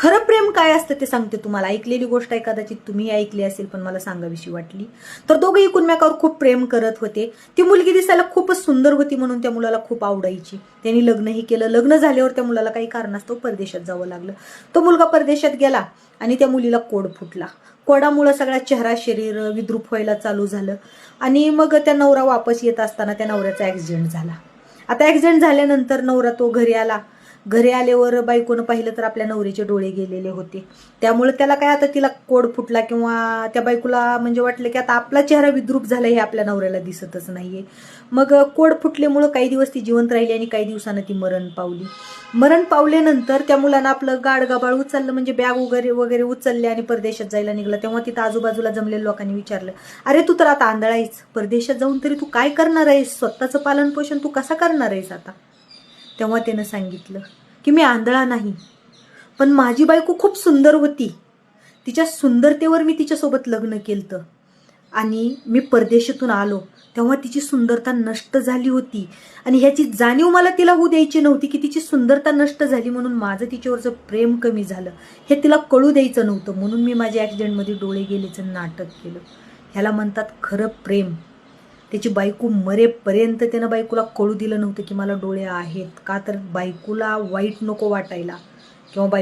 खरं प्रेम काय असतं ते सांगते तुम्हाला. ऐकलेली गोष्ट आहे कदाचित तुम्ही ऐकली असेल पण मला सांगावीशी वाटली. तर दोघे एकूणमेकावर खूप प्रेम करत होते. ती मुलगी दिसायला खूपच सुंदर होती म्हणून त्या मुलाला खूप आवडायची. त्यांनी लग्नही केलं. लग्न झाल्यावर त्या मुलाला काही कारणास्तव परदेशात जावं लागलं. तो मुलगा परदेशात गेला आणि त्या मुलीला कोड फुटला. कोडामुळं सगळा चेहरा शरीर विद्रूप व्हायला चालू झालं. आणि मग त्या नवरा वापस येत असताना त्या नवऱ्याचा ॲक्सिडेंट झाला. आता ॲक्सिडेंट झाल्यानंतर नवरा तो घरी आला. घरी आल्यावर बायकोनं पाहिलं तर आपल्या नवरीचे डोळे गेलेले होते. त्यामुळे त्याला काय आता तिला कोड फुटला किंवा त्या बायकोला म्हणजे वाटलं की आता आपला चेहरा विद्रूप झाला हे आपल्या नवऱ्याला दिसतच नाहीये. मग कोड फुटल्यामुळं काही दिवस ती जिवंत राहिली आणि काही दिवसानं ती मरण पावली. मरण पावल्यानंतर त्या मुलानं आपलं गाड गबाळ उचललं म्हणजे बॅग वगैरे वगैरे उचलले आणि परदेशात जायला निघला. तेव्हा तिथं आजूबाजूला जमलेल्या लोकांनी विचारलं अरे तू तर आता आंधळा आहेस. परदेशात जाऊन तरी तू काय करणार आहेस? स्वतःचं पालन पोषण तू कसा करणार आहेस आता? तेव्हा त्यानं सांगितलं की मी आंधळा नाही पण माझी बायको खूप सुंदर होती. तिच्या सुंदरतेवर मी तिच्यासोबत लग्न केलं आणि मी परदेशातून आलो तेव्हा तिची सुंदरता नष्ट झाली होती. आणि ह्याची जाणीव मला तिला होऊ द्यायची नव्हती की तिची सुंदरता नष्ट झाली म्हणून माझं तिच्यावरचं प्रेम कमी झालं. हे तिला कळू द्यायचं नव्हतं म्हणून मी माझ्या ॲक्सिडेंटमध्ये डोळे गेल्याचं नाटक केलं. ह्याला म्हणतात खरं प्रेम. त्याची बायको मरेपर्यंत त्यानं बायकोला कळू दिलं नव्हतं की मला डोळे आहेत. का तर बायकोला वाईट नको वाटायला. किंवा बाय